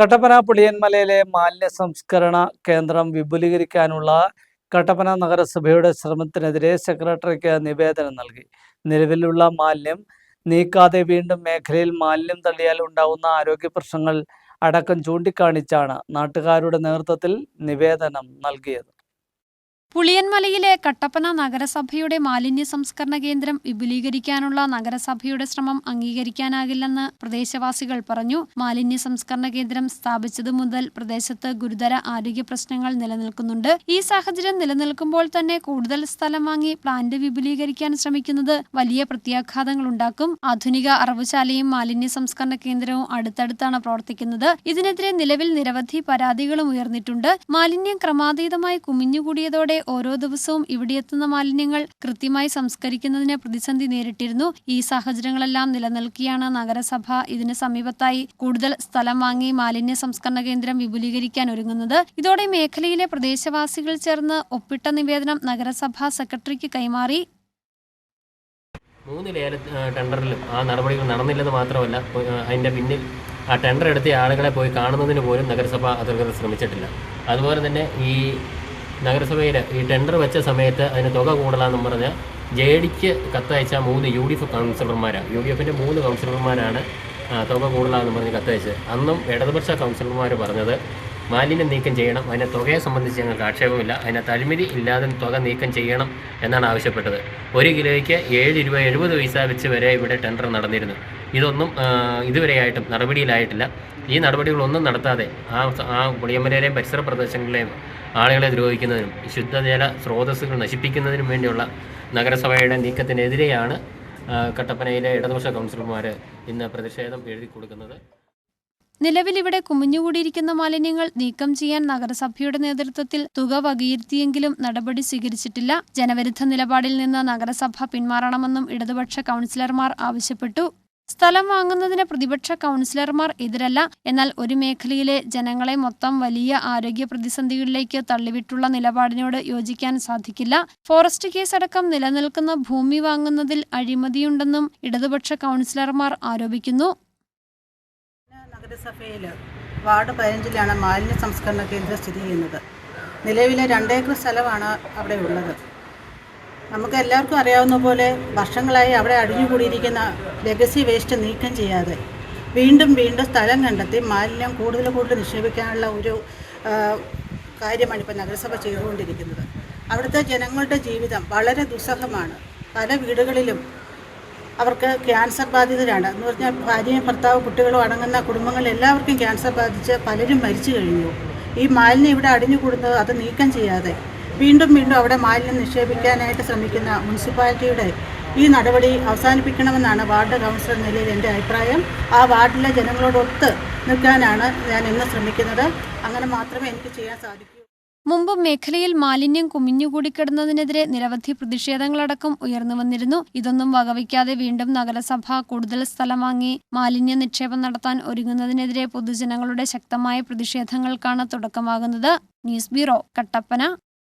കട്ടപ്പന പുളിയൻമലയിലെ മാലിന്യ സംസ്കരണ കേന്ദ്രം വിപുലീകരിക്കാനുള്ള കട്ടപ്പന നഗരസഭയുടെ ശ്രമത്തിനെതിരെ സെക്രട്ടറിക്ക് നിവേദനം നൽകി. നിലവിലുള്ള മാലിന്യം നീക്കാതെ വീണ്ടും മേഖലയിൽ മാലിന്യം തള്ളിയാൽ ഉണ്ടാവുന്ന ആരോഗ്യ പ്രശ്നങ്ങൾ അടക്കം ചൂണ്ടിക്കാണിച്ചാണ് നാട്ടുകാരുടെ നേതൃത്വത്തിൽ നിവേദനം നൽകിയത്. പുളിയൻമലയിലെ കട്ടപ്പന നഗരസഭയുടെ മാലിന്യ സംസ്കരണ കേന്ദ്രം വിപുലീകരിക്കാനുള്ള നഗരസഭയുടെ ശ്രമം അംഗീകരിക്കാനാകില്ലെന്ന് പ്രദേശവാസികൾ പറഞ്ഞു. മാലിന്യ സംസ്കരണ കേന്ദ്രം സ്ഥാപിച്ചതു മുതൽ പ്രദേശത്ത് ഗുരുതര ആരോഗ്യ പ്രശ്നങ്ങൾ നിലനിൽക്കുന്നുണ്ട്. ഈ സാഹചര്യം നിലനിൽക്കുമ്പോൾ തന്നെ കൂടുതൽ സ്ഥലം വാങ്ങി പ്ലാന്റ് വിപുലീകരിക്കാൻ ശ്രമിക്കുന്നത് വലിയ പ്രത്യാഘാതങ്ങൾ ഉണ്ടാക്കും. ആധുനിക അറവുശാലയും മാലിന്യ സംസ്കരണ കേന്ദ്രവും അടുത്തടുത്താണ് പ്രവർത്തിക്കുന്നത്. ഇതിനെതിരെ നിലവിൽ നിരവധി പരാതികളും ഉയർന്നിട്ടുണ്ട്. മാലിന്യം ക്രമാതീതമായി കുമിഞ്ഞുകൂടിയതോടെ ഓരോ ദിവസവും ഇവിടെയെത്തുന്ന മാലിന്യങ്ങൾ കൃത്യമായി സംസ്കരിക്കുന്നതിന് പ്രതിസന്ധി നേരിട്ടിരുന്നു. ഈ സാഹചര്യങ്ങളെല്ലാം നിലനിൽക്കിയാണ് നഗരസഭ ഇതിന് സമീപത്തായി കൂടുതൽ സ്ഥലം വാങ്ങി മാലിന്യ സംസ്കരണ കേന്ദ്രം വിപുലീകരിക്കാൻ ഒരുങ്ങുന്നത്. ഇതോടെ മേഖലയിലെ പ്രദേശവാസികൾ ചേർന്ന് ഒപ്പിട്ട നിവേദനം നഗരസഭാ സെക്രട്ടറിക്ക് കൈമാറി. മൂന്ന് ലേല ടെൻഡറിലും ആ നടപടികൾ നടന്നില്ലെന്ന് മാത്രമല്ല അതിന്റെ പിന്നിൽ ആ ടെൻഡർ എടുത്ത ആളുകളെ പോയി കാണുന്നതിന് പോലും നഗരസഭ അധികൃതർ ശ്രമിച്ചിട്ടില്ല. അതുപോലെ തന്നെ ഈ നഗരസഭയിൽ ഈ ടെൻഡർ വെച്ച സമയത്ത് അതിന് തുക കൂടലാന്നും പറഞ്ഞ് ജെ ഡിക്ക് കത്തയച്ച മൂന്ന് യു ഡി എഫ് കൗൺസിലർമാരാണ് യു ഡി എഫിന്റെ മൂന്ന് കൗൺസിലർമാരാണ് തുക കൂടുതലാണെന്ന് പറഞ്ഞ് കത്തയച്ചത്. അന്നും ഇടതുപക്ഷ കൗൺസിലർമാർ പറഞ്ഞത് മാലിന്യം നീക്കം ചെയ്യണം. അതിന്റെ തുകയെ സംബന്ധിച്ച് ഞങ്ങൾക്ക് ആക്ഷേപമില്ല. അതിന്റെ തഴിമതി ഇല്ലാതെ തുക നീക്കം ചെയ്യണം എന്നാണ് ആവശ്യപ്പെട്ടത്. ഒരു കിലോയ്ക്ക് ഏഴ് രൂപ എഴുപത് പൈസ വെച്ച് വരെ ഇവിടെ ടെൻഡർ നടന്നിരുന്നു. ഇതൊന്നും ഇതുവരെയായിട്ടും നടപടിയിലായിട്ടില്ല. ഈ നടപടികളൊന്നും നടത്താതെ ആ ആ പുളിയമലയിലെയും പരിസര പ്രദേശങ്ങളിലെയും ആളുകളെ ദ്രോഹിക്കുന്നതിനും ശുദ്ധജല സ്രോതസ്സുകൾ നശിപ്പിക്കുന്നതിനും വേണ്ടിയുള്ള നഗരസഭയുടെ നീക്കത്തിനെതിരെയാണ് കട്ടപ്പനയിലെ ഇടതുപക്ഷ കൗൺസിലർമാർ ഇന്ന് പ്രതിഷേധം എഴുതി കൊടുക്കുന്നത് നിലവിൽ ഇവിടെ കുമിഞ്ഞുകൂടിയിരിക്കുന്ന മാലിന്യങ്ങൾ നീക്കം ചെയ്യാൻ നഗരസഭയുടെ നേതൃത്വത്തിൽ തുക വകയിരുത്തിയെങ്കിലും നടപടി സ്വീകരിച്ചിട്ടില്ല. ജനവിരുദ്ധ നിലപാടിൽ നിന്ന് നഗരസഭ പിന്മാറണമെന്നും ഇടതുപക്ഷ കൗൺസിലർമാർ ആവശ്യപ്പെട്ടു. സ്ഥലം വാങ്ങുന്നതിന് പ്രതിപക്ഷ കൗൺസിലർമാർ എതിരല്ല. എന്നാൽ ഒരു മേഖലയിലെ ജനങ്ങളെ മൊത്തം വലിയ ആരോഗ്യ പ്രതിസന്ധികളിലേക്ക് തള്ളിവിട്ടുള്ള നിലപാടിനോട് യോജിക്കാൻ സാധിക്കില്ല. ഫോറസ്റ്റ് കേസ് അടക്കം നിലനിൽക്കുന്ന ഭൂമി വാങ്ങുന്നതിൽ അഴിമതിയുണ്ടെന്നും ഇടതുപക്ഷ കൗൺസിലർമാർ ആരോപിക്കുന്നു. നഗരസഭയിൽ വാർഡ് പതിനഞ്ചിലാണ് മാലിന്യ സംസ്കരണ കേന്ദ്രം സ്ഥിതി ചെയ്യുന്നത്. നിലവിലെ രണ്ടേക്കർ സ്ഥലമാണ് അവിടെ ഉള്ളത്. നമുക്ക് എല്ലാവർക്കും അറിയാവുന്ന പോലെ വർഷങ്ങളായി അവിടെ അടിഞ്ഞുകൂടിയിരിക്കുന്ന ലെഗസി വേസ്റ്റ് നീക്കം ചെയ്യാതെ വീണ്ടും വീണ്ടും സ്ഥലം കണ്ടെത്തി മാലിന്യം കൂടുതൽ കൂടുതൽ നിക്ഷേപിക്കാനുള്ള ഒരു കാര്യമാണ് ഇപ്പോൾ നഗരസഭ ചെയ്തുകൊണ്ടിരിക്കുന്നത്. അവിടുത്തെ ജനങ്ങളുടെ ജീവിതം വളരെ ദുസ്സഹമാണ്. പല വീടുകളിലും അവർക്ക് ക്യാൻസർ ബാധിതരാണ്. എന്ന് പറഞ്ഞാൽ ഭാര്യയും ഭർത്താവ് കുട്ടികളും അടങ്ങുന്ന കുടുംബങ്ങൾ എല്ലാവർക്കും ക്യാൻസർ ബാധിച്ച് പലരും മരിച്ചു കഴിഞ്ഞു. ഈ മാലിന്യം ഇവിടെ അടിഞ്ഞുകൂടുന്നത് അത് നീക്കം ചെയ്യാതെ വീണ്ടും വീണ്ടും അവിടെ മാലിന്യം നിക്ഷേപിക്കാനായിട്ട് ശ്രമിക്കുന്ന മുനിസിപ്പാലിറ്റിയുടെ ഈ നടപടി അവസാനിപ്പിക്കണമെന്നാണ് വാർഡ് കൗൺസിലർ നിലയിൽ എന്റെ അഭിപ്രായം. ആ വാർഡിലെ ജനങ്ങളോടൊത്ത് നിൽക്കാനാണ് ഞാൻ ഇന്ന് ശ്രമിക്കുന്നത്. അങ്ങനെ മാത്രമേ എനിക്ക് ചെയ്യാൻ സാധിക്കൂ. മുമ്പ് മേഖലയിൽ മാലിന്യം കുമിഞ്ഞുകൂടിക്കിടന്നതിനെതിരെ നിരവധി പ്രതിഷേധങ്ങളടക്കം ഉയർന്നു വന്നിരുന്നു. ഇതൊന്നും വകവയ്ക്കാതെ വീണ്ടും നഗരസഭ കൂടുതൽ സ്ഥലം വാങ്ങി മാലിന്യ നിക്ഷേപം നടത്താൻ ഒരുങ്ങുന്നതിനെതിരെ പൊതുജനങ്ങളുടെ ശക്തമായ പ്രതിഷേധങ്ങൾക്കാണ് തുടക്കമാകുന്നത്. News bureau Kattappana.